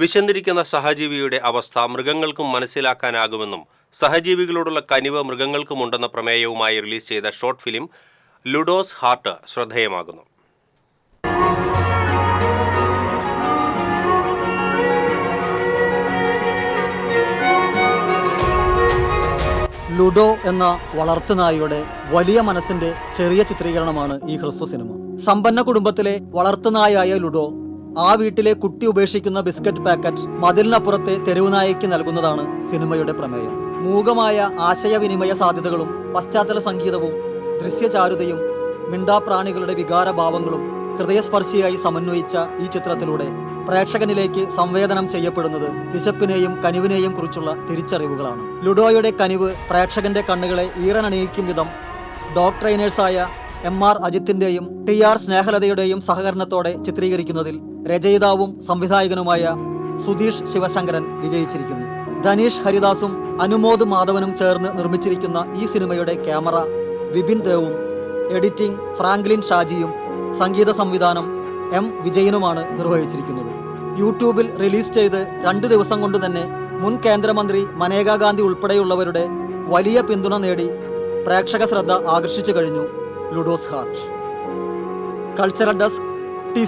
വിശന്നിരിക്കുന്ന സഹജീവിയുടെ അവസ്ഥ മൃഗങ്ങൾക്കും മനസ്സിലാക്കാനാകുമെന്നും സഹജീവികളോടുള്ള കനിവ് മൃഗങ്ങൾക്കുമുണ്ടെന്ന പ്രമേയവുമായി റിലീസ് ചെയ്ത ഷോർട്ട് ഫിലിം ലുഡോസ് ഹാർട്ട് ശ്രദ്ധേയമാകുന്നു. ലുഡോ എന്ന വളർത്തുനായയുടെ വലിയ മനസ്സിന്റെ ചെറിയ ചിത്രീകരണമാണ് ഈ ഹ്രസ്വ സിനിമ. സമ്പന്ന കുടുംബത്തിലെ വളർത്തുനായായ ലുഡോ ആ വീട്ടിലെ കുട്ടി ഉപേക്ഷിക്കുന്ന ബിസ്ക്കറ്റ് പാക്കറ്റ് മതിലിനപ്പുറത്തെ തെരുവുനായയ്ക്ക് നൽകുന്നതാണ് സിനിമയുടെ പ്രമേയം. മൂകമായ ആശയവിനിമയ സാധ്യതകളും പശ്ചാത്തല സംഗീതവും ദൃശ്യചാരുതയും മിണ്ടാപ്രാണികളുടെ വികാരഭാവങ്ങളും ഹൃദയസ്പർശിയായി സമന്വയിച്ച ഈ ചിത്രത്തിലൂടെ പ്രേക്ഷകനിലേക്ക് സംവേദനം ചെയ്യപ്പെടുന്നത് വിശപ്പിനെയും കനിവിനെയും കുറിച്ചുള്ള തിരിച്ചറിവുകളാണ്. ലുഡോയുടെ കനിവ് പ്രേക്ഷകന്റെ കണ്ണുകളെ ഈറനണിയിക്കും വിധം ഡോഗ് ട്രെയിനേഴ്സായ എം ആർ അജിത്തിന്റെയും ടി ആർ സ്നേഹലതയുടെയും സഹകരണത്തോടെ ചിത്രീകരിക്കുന്നതിൽ രചയിതാവും സംവിധായകനുമായ സുധീഷ് ശിവശങ്കരൻ വിജയിച്ചിരിക്കുന്നു. ധനീഷ് ഹരിദാസും അനുമോദ് മാധവനും ചേർന്ന് നിർമ്മിച്ചിരിക്കുന്ന ഈ സിനിമയുടെ ക്യാമറ വിപിൻ ദേവും എഡിറ്റിംഗ് ഫ്രാങ്ക്ലിൻ ഷാജിയും സംഗീത സംവിധാനം എം വിജയനുമാണ് നിർവഹിച്ചിരിക്കുന്നത്. യൂട്യൂബിൽ റിലീസ് ചെയ്ത് രണ്ട് ദിവസം കൊണ്ട് തന്നെ മുൻ കേന്ദ്രമന്ത്രി മനേകാ ഗാന്ധി ഉൾപ്പെടെയുള്ളവരുടെ വലിയ പിന്തുണ നേടി പ്രേക്ഷക ശ്രദ്ധ ആകർഷിച്ചു കഴിഞ്ഞു Ludo's heart. Cultural desk T